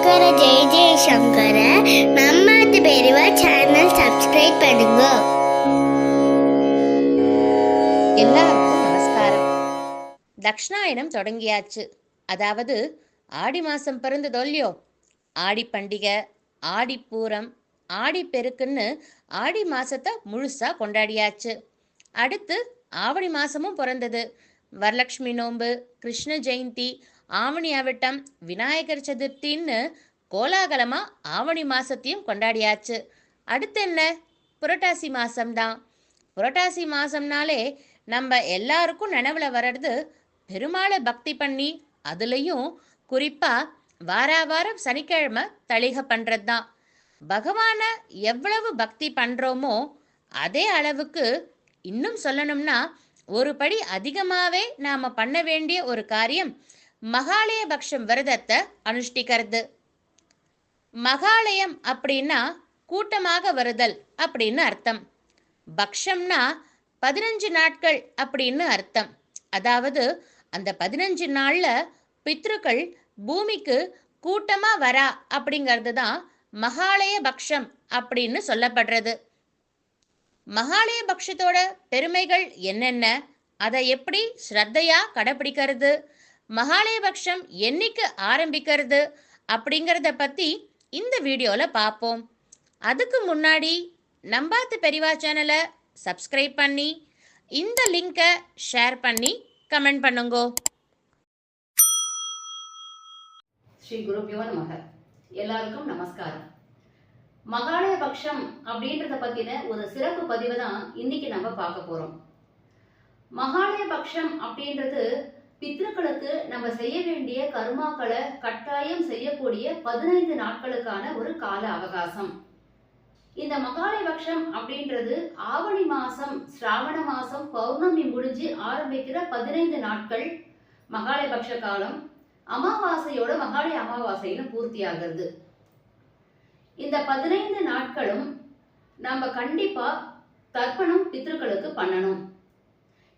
சங்கர ஜெய ஜெய சங்கர. மம்மாத்து பெரியவா channel subscribe பண்ணுங்க. எல்லாருக்கும் நமஸ்காரம். தக்ஷணாயனம் தொடங்கியாச்சு. அதாவது ஆடி மாசம் பிறந்ததோ இல்லையோ? ஆடி பண்டிகை ஆடிப்பூரம் ஆடிப்பெருக்குன்னு ஆடி மாசத்தை முழுசா கொண்டாடியாச்சு. அடுத்து ஆவணி மாசமும் பிறந்தது. வரலட்சுமி நோன்பு கிருஷ்ண ஜெயந்தி ஆவணி ஆவட்டம். விநாயகர் சதுர்த்தின்னு கோலாகலமாக ஆவணி மாதத்தையும் கொண்டாடியாச்சு. அடுத்து என்ன? புரட்டாசி மாதம்தான் புரட்டாசி மாதம்னாலே நம்ம எல்லாருக்கும் நினைவில் வர்றது பெருமாளை பக்தி பண்ணி அதுலேயும் குறிப்பாக வார வாரம் சனிக்கிழமை தளிக பண்ணுறது தான் பகவானை எவ்வளவு பக்தி பண்ணுறோமோ அதே அளவுக்கு இன்னும் சொல்லணும்னா ஒரு படி அதிகமாகவே நாம் பண்ண வேண்டிய ஒரு காரியம் மகாலய பக்ஷம் விரதத்தை அனுஷ்டிக்கிறது. மகாலயம் அப்படின்னா கூட்டமாக வருதல் அப்படின்னு அர்த்தம். பக்ஷம்னா பதினஞ்சு நாட்கள் அப்படின்னு அர்த்தம். அதாவது அந்த பதினஞ்சு நாள்ல பித்ருக்கள் பூமிக்கு கூட்டமா வரா அப்படிங்கிறது தான் மகாலய பக்ஷம் அப்படின்னு சொல்லப்படுறது. மகாலய பக்ஷத்தோட பெருமைகள் என்னென்ன? அதை எப்படி ஸ்ரத்தையா கடைபிடிக்கிறது? மகாலயபக்ஷம் என்னைக்கு ஆரம்பிக்கிறது அப்படிங்கிறத பற்றி இந்த வீடியோவில் பார்ப்போம் அதுக்கு முன்னாடி நம்பாத்து பெரிவா சேனலை சப்ஸ்கிரைப் பண்ணி இந்த லிங்கை ஷேர் பண்ணி கமெண்ட் பண்ணுங்கோ. ஸ்ரீ குருபியோ நமக. எல்லாருக்கும் நமஸ்காரம். மகாலய பக்ஷம் அப்படின்றத பத்தின ஒரு சிறப்பு பதிவு தான் இன்னைக்கு நம்ம பார்க்க போறோம். மகாலய பக்ஷம் அப்படின்றது பித்ருக்களுக்கு நம்ம செய்ய வேண்டிய கர்மாக்களை கட்டாயம் செய்யக்கூடிய பதினைந்து நாட்களுக்கான ஒரு கால அவகாசம். இந்த மகாலயபக்ஷம் அப்படின்றது ஆவணி மாசம் சிராவண மாசம் பௌர்ணமி முடிஞ்சு ஆரம்பிக்கிற பதினைந்து நாட்கள் மகாலய காலம். அமாவாசையோட மகாலய அமாவாசைன்னு பூர்த்தி ஆகிறது இந்த பதினைந்து நாட்களும் நம்ம கண்டிப்பா தர்ப்பணம் பித்ருக்களுக்கு பண்ணணும்.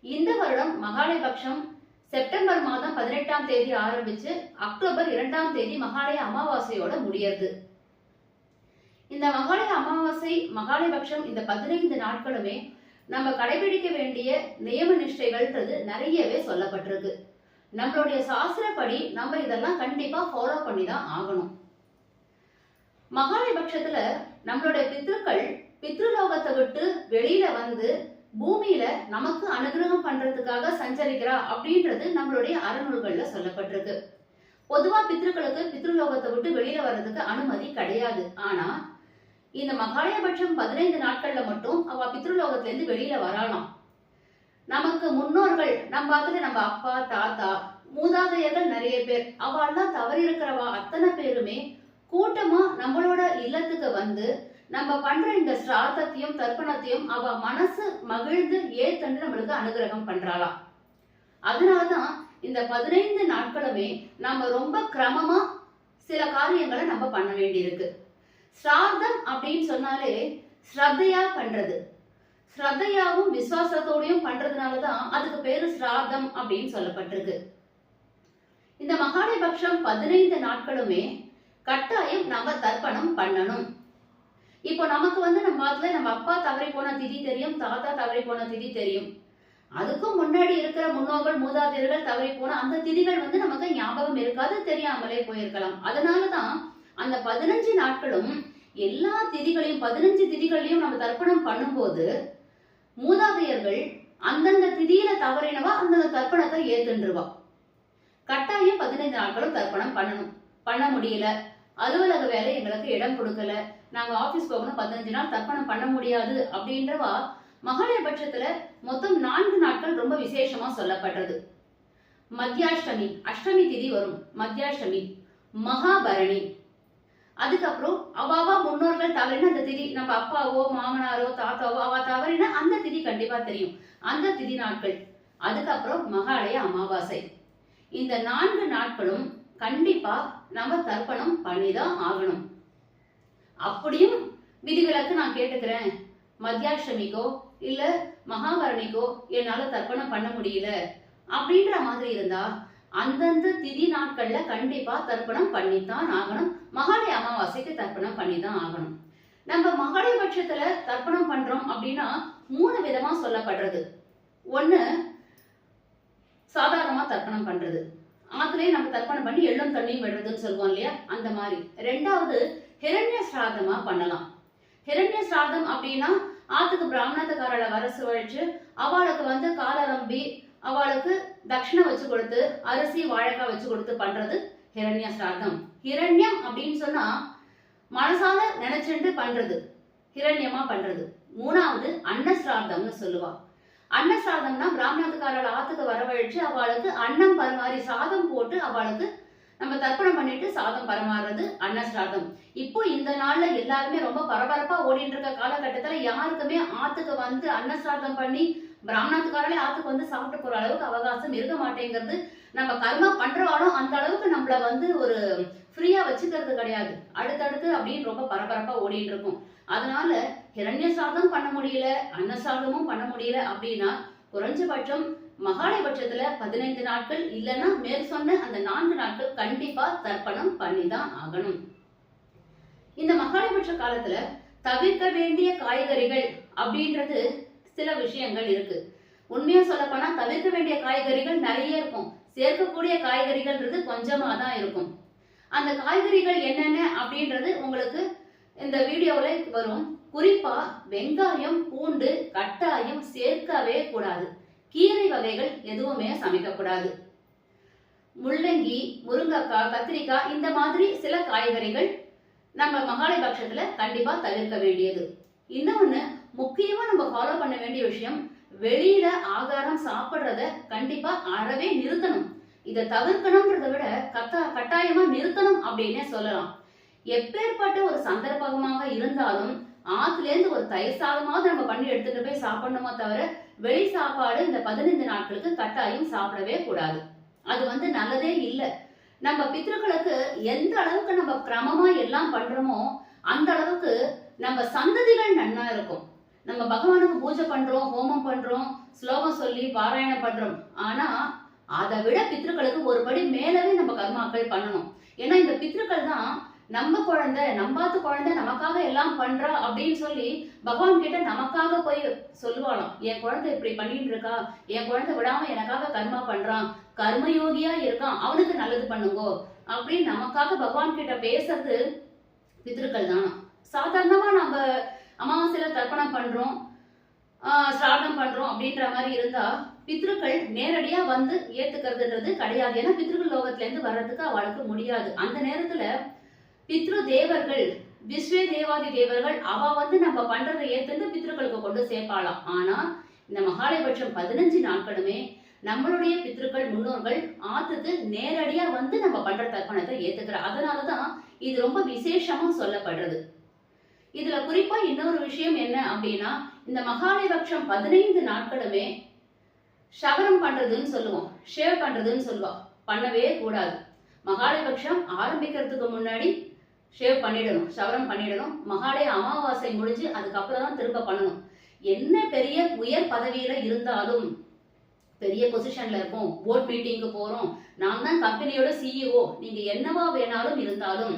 இந்த வருடம் மகாலய பட்சம் செப்டம்பர் மாதம் பதினெட்டாம் தேதி ஆரம்பிச்சு அக்டோபர் இரண்டாம் தேதி மகாலய அமாவாசையோட முடியறது. இந்த மகாலய அமாவாசை மகாலயபக்ஷம் இந்த பதினைந்து நாட்களுமே நம்ம கடைபிடிக்க வேண்டிய நியம நிஷ்டைகள்ன்றது நிறையவே சொல்லப்பட்டிருக்கு. நம்மளுடைய சாஸ்திரப்படி நம்ம இதெல்லாம் கண்டிப்பா ஃபாலோ பண்ணி தான் ஆகணும் மகாலயபட்சத்துல நம்மளுடைய பித்ருக்கள் பித்ருலோகத்தை விட்டு வெளியில வந்து பூமியில நமக்கு அனுகிரகம் பண்றதுக்காக சஞ்சரிக்கிறா அப்படின்றது நம்மளுடைய அறநூல்கள்ல சொல்லப்பட்டிருக்கு. பொதுவா பித்ருக்களுக்கு பித்ருலோகத்தை விட்டு வெளியில வர்றதுக்கு அனுமதி கிடையாது. ஆனா இந்த மகாலயபட்சம் பதினைந்து நாட்கள்ல மட்டும் அவ பித்ருலோகத்துல இருந்து வெளியில வரலாம் நமக்கு முன்னோர்கள் நம்ம அதுல நம்ம அப்பா தாத்தா மூதாதையர்கள் நிறைய பேர் அவெல்லாம் தவறி இருக்கிறவா அத்தனை பேருமே கூட்டமா நம்மளோட இல்லத்துக்கு வந்து நம்ம பண்ற இந்த ஸ்ரார்த்தத்தையும் தர்ப்பணத்தையும் அவ மனசு மகிழ்ந்து ஏத்தண்டு நம்மளுக்கு அனுகிரகம் பண்றாளாம் அதனாலதான் இந்த பதினைந்து நாட்களுமே நம்ம ரொம்ப கிரமமா சில காரியங்களை நம்ம பண்ண வேண்டியிருக்கு. ஸ்ரார்த்தம் அப்படின்னு சொன்னாலே ஸ்ரத்தையா பண்றது. ஸ்ரத்தையாவும் விசுவாசத்தோடையும் பண்றதுனாலதான் அதுக்கு பேரு ஸ்ரார்த்தம் அப்படின்னு சொல்லப்பட்டிருக்கு. இந்த மகாலய பட்சம் பதினைந்து நாட்களுமே கட்டாயம் நம்ம தர்ப்பணம் பண்ணணும். இப்போ நமக்கு வந்து நம்ம அதுல நம்ம அப்பா தவறி போன திதி தெரியும் தாத்தா தவறி போன திதி தெரியும். அதுக்கும் முன்னாடி இருக்கிற முன்னோர்கள் மூதாதையர்கள் தவறி போன அந்த திதிகள் வந்து நமக்கு ஞாபகம் இருக்காது தெரியாமலே போயிருக்கலாம். அதனாலதான் அந்த பதினஞ்சு நாட்களும் எல்லா திதிகளையும் பதினஞ்சு திதிகளையும் நம்ம தர்ப்பணம் பண்ணும்போது மூதாதையர்கள் அந்தந்த திதியில தவறினவா அந்தந்த தர்ப்பணத்தை ஏத்துன்றுவா. கட்டாயம் பதினைந்து நாட்களும் தர்ப்பணம் பண்ணணும். பண்ண முடியல. அலுவலக வேலை எங்களுக்கு இடம் கொடுக்கல. நாங்க ஆபீஸ் போகணும் பதினஞ்சு நாள் தர்ப்பணம் பண்ண முடியாது அப்படின்றவா மகாலய பட்சத்துல மொத்தம் நான்கு நாட்கள் ரொம்ப விசேஷமா சொல்லப்படுறது மத்தியாஷ்டமி அஷ்டமி திதி வரும். மத்தியாஷ்டமி மகாபரணி. அதுக்கப்புறம் அவாவா முன்னோர்கள் தவறின அந்த திதி நம்ம அப்பாவோ மாமனாரோ தாத்தாவோ அவா தவறின அந்த திதி கண்டிப்பா தெரியும். அந்த திதி நாட்கள். அதுக்கப்புறம் மகாலய அமாவாசை. இந்த நான்கு நாட்களும் கண்டிப்பா நம்ம தர்ப்பணம் பண்ணிதான் ஆகணும். அப்படியும் விதிவிலக்கு நான் கேட்டுக்கிறேன். மத்தியாஷ்டமிக்கோ இல்ல மகாபரணிக்கோ என்னால தர்ப்பணம் பண்ண முடியல. அப்படின்ற மாதிரி இருந்தா அந்தந்த திதி நாட்கள்ல கண்டிப்பா தர்ப்பணம் பண்ணித்தான் ஆகணும். மகாலய அமாவாசைக்கு தர்ப்பணம் பண்ணிதான் ஆகணும். நம்ம மகாலய பட்சத்துல தர்ப்பணம் பண்றோம் அப்படின்னா மூணு விதமா சொல்லப்படுறது. ஒண்ணு சாதாரணமா தர்ப்பணம் பண்றது. ஆத்துலயே நம்ம தர்ப்பணம் பண்ணி எள்ளும் தண்ணியும் விடுறதுன்னு சொல்லுவோம் இல்லையா? அந்த மாதிரி. ரெண்டாவது ஹிரண்ய சிராதமா பண்ணலாம். ஹிரண்ய சிராதம் அப்படின்னா ஆத்துக்கு பிராமணத்துக்காரளை வர சுழற்று அவளுக்கு வந்து காலரம்பி அவளுக்கு தட்சிணை வச்சு கொடுத்து அரிசி வாழைக்காய் வச்சு கொடுத்து பண்றது ஹிரண்ய சிராதம். ஹிரண்யம் அப்படின்னு சொன்னா மனசால நினைச்சுட்டு பண்றது. ஹிரண்யமா பண்றது. மூணாவது அன்னசிராதம்னு சொல்லுவா. அன்னசிராதம்னா பிராமணத்துக்காரால் ஆத்துக்கு வரவழைச்சு அவளுக்கு அன்னம் பரிமாறி சாதம் போட்டு அவளுக்கு நம்ம தர்ப்பணம் பண்ணிட்டு சாதம் பரமாறுறது அன்னசாதம் இப்போ இந்த நாள்ல எல்லாருமே ரொம்ப பரபரப்பா ஓடிட்டு இருக்க காலகட்டத்துல யாருக்குமே ஆத்துக்கு வந்து அன்னசாதம் பண்ணி பிராமணத்துக்காரர்களே ஆத்துக்கு வந்து சாப்பிட்டு போற அளவுக்கு அவகாசம் இருக்க மாட்டேங்கிறது. நம்ம கர்மா பண்றவாலும் அந்த அளவுக்கு நம்மள வந்து ஒரு ஃப்ரீயா வச்சுக்கிறது கிடையாது. அடுத்தடுத்து அப்படின்னு ரொம்ப பரபரப்பா ஓடிட்டு இருக்கும். அதனால ஹிரண்ய சாதம் பண்ண முடியல அன்னசாதமும் பண்ண முடியல அப்படின்னா குறைஞ்சபட்சம் மகாலயபட்சத்துல பதினைந்து நாட்கள் இல்லைன்னா மேல் சொன்ன அந்த நான்கு நாட்கள் கண்டிப்பா தர்ப்பணம் பண்ணிதான் ஆகணும். இந்த மகாலயபட்ச காலத்துல தவிர்க்க வேண்டிய காய்கறிகள் அப்படின்றது சில விஷயங்கள் இருக்கு. உண்மையா சொல்ல போனா தவிர்க்க வேண்டிய காய்கறிகள் நிறைய இருக்கும். சேர்க்கக்கூடிய காய்கறிகள்ன்றது கொஞ்சமா தான் இருக்கும். அந்த காய்கறிகள் என்னென்ன அப்படின்றது உங்களுக்கு இந்த வீடியோவில் வரும். குறிப்பா வெங்காயம் பூண்டு கட்டாயம் சேர்க்கவே கூடாது. கீரை வகைகள் எதுவுமே சமைக்கக்கூடாது முள்ளங்கி முருங்கக்காய் கத்திரிக்காய் இந்த மாதிரி சில காய்கறிகள் நம்ம மகாலய பட்சத்துல கண்டிப்பா தவிர்க்க வேண்டியது. இன்னொன்னு முக்கியமா நம்ம ஃபாலோ பண்ண வேண்டிய விஷயம் வெளியில ஆகாரம் சாப்பிடுறத கண்டிப்பா அறவே நிறுத்தணும். இதை தவிர்க்கணும்ன்றத விட கத்தா கட்டாயமா நிறுத்தணும் அப்படின்னே சொல்லலாம். எப்பேற்பட்ட ஒரு சந்தர்ப்பமாக இருந்தாலும் ஆத்துல இருந்து ஒரு தயிர் சாதமாவது நம்ம பண்ணி எடுத்துட்டு போய் சாப்பிடணுமோ தவிர வெளி சாப்பாடு இந்த பதினைந்து நாட்களுக்கு கட்டாயம் சாப்பிடவே கூடாது. அது வந்து நல்லதே இல்லை. நம்ம பித்ருக்களுக்கு எந்த அளவுக்கு நம்ம கிரமமா எல்லாம் பண்றோமோ அந்த அளவுக்கு நம்ம சந்ததிகள் நன்னா இருக்கும். நம்ம பகவானுக்கு பூஜை பண்றோம் ஹோமம் பண்றோம் ஸ்லோகம் சொல்லி பாராயணம் பண்றோம். ஆனா அதை விட பித்ருக்களுக்கு ஒரு படி மேலவே நம்ம கர்மாக்கள் பண்ணணும். ஏன்னா இந்த பித்ருக்கள் தான் நம்ம குழந்தை நம்பாத்து குழந்தை நமக்காக எல்லாம் பண்றா அப்படின்னு சொல்லி பகவான் கிட்ட நமக்காக போய் சொல்லுவாளாம் என் குழந்தை இப்படி பண்ணிட்டு இருக்கா? என் குழந்தை விடாம எனக்காக கர்மா பண்றான். கர்மயோகியா இருக்கான். அவனுக்கு நல்லது பண்ணுங்கோ. அப்படின்னு நமக்காக பகவான் கிட்ட பேசுறது பித்ருக்கள் தானா. சாதாரணமா நம்ம அமாவாசையில தர்ப்பணம் பண்றோம் ஆஹ் பண்றோம் அப்படின்ற மாதிரி இருந்தா பித்ருக்கள் நேரடியா வந்து ஏத்துக்கிறதுன்றது கிடையாது. ஏன்னா பித்ருக்கள் லோகத்துல இருந்து வர்றதுக்கு அவளுக்கு முடியாது. அந்த நேரத்துல பித்ரு தேவர்கள் விஸ்வே தேவாதி தேவர்கள் அவ வந்து நம்ம பண்றதை ஏத்துந்து பித்ருக்களுக்கு கொண்டு சேர்ப்பாளாம். ஆனா இந்த மகாலயபட்சம் பதினஞ்சு நாட்களுமே நம்மளுடைய பித்ருக்கள் முன்னோர்கள் ஆத்துக்கு நேரடியா வந்து நம்ம பண்ற தர்ப்பணத்தை ஏத்துக்கிற. அதனாலதான் இது ரொம்ப விசேஷமா சொல்லப்படுறது. இதுல குறிப்பா இன்னொரு விஷயம் என்ன அப்படின்னா இந்த மகாலயபட்சம் பதினைந்து நாட்களுமே ஷவரம் பண்றதுன்னு சொல்லுவோம். ஷேவ் பண்றதுன்னு சொல்லுவா. பண்ணவே கூடாது. மகாலயபட்சம் ஆரம்பிக்கிறதுக்கு முன்னாடி ஷேவ் பண்ணிடணும் ஷவரம் பண்ணிடணும். மகாலய அமாவாசை முடிஞ்சு அதுக்கப்புறம் தான் திரும்ப பண்ணணும். என்ன பெரிய உயர் பதவியில இருந்தாலும் பெரிய பொசிஷன்ல இருக்கும் போர்ட் மீட்டிங்க்கு போறோம். நான் தான் கம்பெனியோட சிஇஓ நீங்க என்னவா வேணாலும் இருந்தாலும்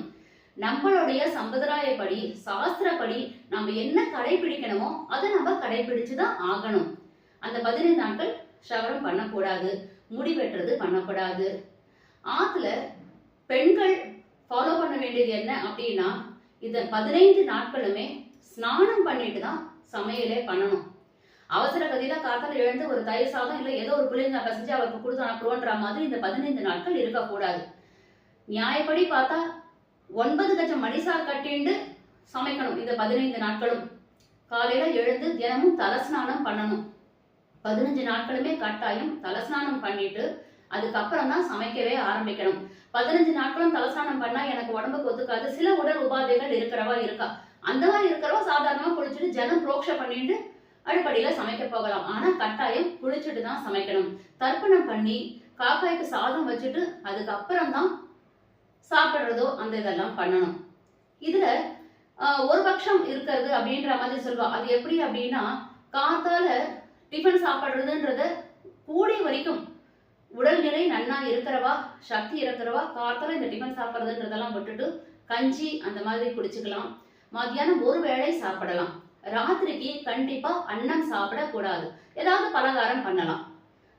நம்மளுடைய சம்பிரதாயப்படி சாஸ்திரப்படி நம்ம என்ன கடைபிடிக்கணுமோ அதை நம்ம கடைபிடிச்சு தான் ஆகணும். அந்த பதினைந்து நாட்கள் ஷவரம் பண்ணக்கூடாது. முடி வெட்டுறது பண்ணக்கூடாது. ஆத்துல பெண்கள் ஃபாலோ பண்ண வேண்டியது என்ன அப்படின்னா இந்த பதினைந்து நாட்களுமே ஸ்நானம் பண்ணிட்டு தான் சமையலே பண்ணணும். அவசர கதியில காத்தால எழுந்து ஒரு தயிர் சாதம் இல்லை ஏதோ ஒரு பிள்ளைங்க பசிஞ்சு அவருக்கு கொடுத்து அனுப்புவோன்ற மாதிரி இந்த பதினைந்து நாட்கள் இருக்கக்கூடாது. நியாயப்படி பார்த்தா ஒன்பது கஜம் மடிசார் கட்டிண்டு சமைக்கணும் இந்த பதினைந்து நாட்களும். காலையில எழுந்து தினமும் தலஸ்நானம் பண்ணணும். பதினஞ்சு நாட்களுமே கட்டாயம் தலஸ்நானம் பண்ணிட்டு அதுக்கப்புறம் தான் சமைக்கவே ஆரம்பிக்கணும். பதினஞ்சு நாட்களும் தலசானம் பண்ணா எனக்கு உடம்புக்கு ஒத்துக்காது. சில உடல் உபாதைகள் இருக்கிறவா இருக்கா? அந்த மாதிரி இருக்கிறவா சாதாரணமா குளிச்சுட்டு ஜனம் புரோக்ஷ பண்ணிட்டு அடுப்படியில சமைக்க போகலாம். ஆனா கட்டாயம் குளிச்சுட்டு தான் சமைக்கணும். தர்ப்பணம் பண்ணி காக்காய்க்கு சாதம் வச்சுட்டு அதுக்கப்புறம் தான் சாப்பிடுறதோ அந்த இதெல்லாம் பண்ணணும். இதுல ஒரு பட்சம் இருக்கிறது அப்படின்ற மாதிரி சொல்லுவா. அது எப்படி அப்படின்னா காத்தால டிஃபன் சாப்பிடுறதுன்றத கூடிய வரைக்கும் உடல்நிலை நன்னா இருக்கிறவா சக்தி இருக்கிறவா காலத்துல இந்த டிஃபன் சாப்பிட்றதுன்றதெல்லாம் விட்டுட்டு கஞ்சி அந்த மாதிரி குடிச்சுக்கலாம். மத்தியானம் ஒரு வேளை சாப்பிடலாம். ராத்திரிக்கு கண்டிப்பா அன்னம் சாப்பிடக்கூடாது. ஏதாவது பலகாரம் பண்ணலாம்.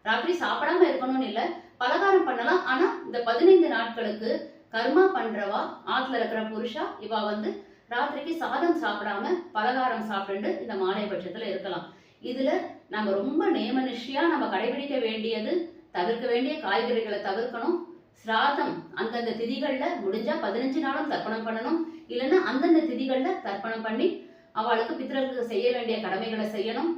ராத்திரி சாப்பிடாம இருக்கணும்னு இல்லை பலகாரம் பண்ணலாம். ஆனா இந்த பதினைந்து நாட்களுக்கு கர்மா பண்றவா ஆத்துல இருக்கிற புருஷா இவா வந்து ராத்திரிக்கு சாதம் சாப்பிடாம பலகாரம் சாப்பிட்டு இந்த மாலை பட்சத்துல இருக்கலாம். இதுல நம்ம ரொம்ப நேமனிஷ்டியா நம்ம கடைபிடிக்க வேண்டியது தவிர்க்க வேண்டிய காய்கறிகளை தவிர்க்கணும். சிராதம் அந்தந்த திதிகள்ல முடிஞ்சா பதினஞ்சு நாளும் தர்ப்பணம் பண்ணணும். இல்லைன்னா அந்தந்த திதிகள்ல தர்ப்பணம் பண்ணி அவளுக்கு பித்தர்களுக்கு செய்ய வேண்டிய கடமைகளை செய்யணும்.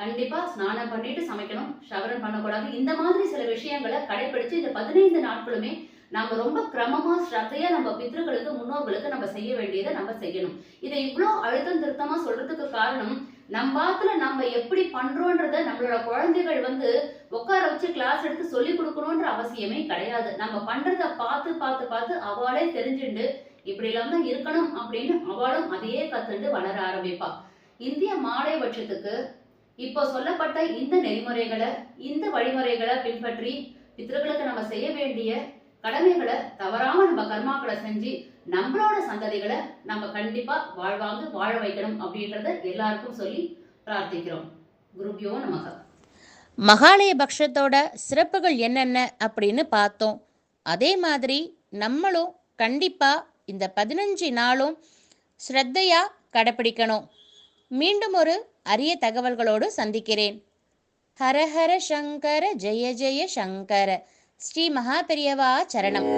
கண்டிப்பா ஸ்நானம் பண்ணிட்டு சமைக்கணும். ஷவரன் பண்ணக்கூடாது. இந்த மாதிரி சில விஷயங்களை கடைபிடிச்சு இந்த பதினைந்து நாட்களுமே நம்ம ரொம்ப கிரமமா ஸ்ரத்தையா நம்ம பித்ருக்களுக்கு முன்னோர்களுக்கு நம்ம செய்ய வேண்டியதை நம்ம செய்யணும். இதை இவ்வளோ அழுத்தம் திருத்தமா சொல்றதுக்கு காரணம் நம்ம பாத்துல நம்ம எப்படி பண்றோன்றத நம்மளோட குழந்தைகள் வந்து உட்கார வச்சு கிளாஸ் எடுத்து சொல்லி கொடுக்கணுன்ற அவசியமே கிடையாது. நம்ம பண்றத பார்த்து பார்த்து பார்த்து அவளே தெரிஞ்சுண்டு இப்படி எல்லாம் தான் இருக்கணும் அப்படின்னு அவளும் அதையே கத்துட்டு வளர ஆரம்பிப்பா. இந்திய மாலை பட்சத்துக்கு இப்போ சொல்லப்பட்ட இந்த நெறிமுறைகளை இந்த வழிமுறைகளை பின்பற்றி பித்திருக்களுக்கு நம்ம செய்ய வேண்டிய கடமைகளை தவறாம நம்ம கர்மாக்களை செஞ்சு நம்மளோட சந்ததிகளை நம்ம கண்டிப்பா வாழ்வாங்க வாழ வைக்கணும் அப்படின்றத எல்லாருக்கும் சொல்லி பிரார்த்திக்கிறோம். குருபியோ நமக. மகாலய பக்ஷத்தோட சிறப்புகள் என்னென்ன அப்படின்னு பார்த்தோம். அதே மாதிரி நம்மளும் கண்டிப்பாக இந்த பதினஞ்சு நாளும் ஸ்ரத்தையா கடைப்பிடிக்கணும் மீண்டும் ஒரு அரிய தகவல்களோடு சந்திக்கிறேன். ஹரஹர சங்கர ஜெய ஜெய சங்கர. ஸ்ரீ மகா பெரியவா சரணம்.